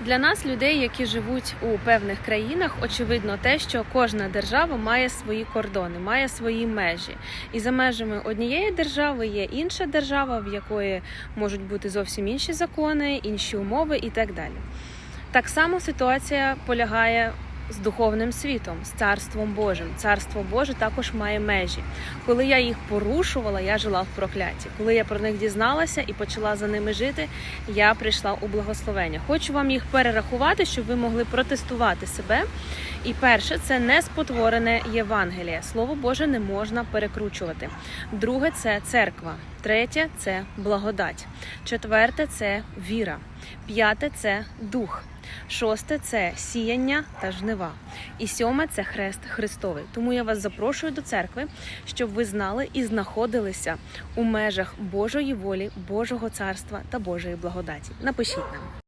Для нас, людей, які живуть у певних країнах, очевидно те, що кожна держава має свої кордони, має свої межі. І за межами однієї держави є інша держава, в якої можуть бути зовсім інші закони, інші умови і так далі. Так само ситуація полягає з духовним світом, з царством Божим. Царство Боже також має межі. Коли я їх порушувала, я жила в прокляті. Коли я про них дізналася і почала за ними жити, я прийшла у благословення. Хочу вам їх перерахувати, щоб ви могли протестувати себе. І перше це неспотворене Євангеліє. Слово Боже не можна перекручувати. Друге це церква. Третє це благодать. Четверте це віра. П'яте це дух. Шосте це сіяння та жнива. І сьоме це хрест Христовий. Тому я вас запрошую до церкви, щоб ви знали і знаходилися у межах Божої волі, Божого царства та Божої благодаті. Напишіть нам.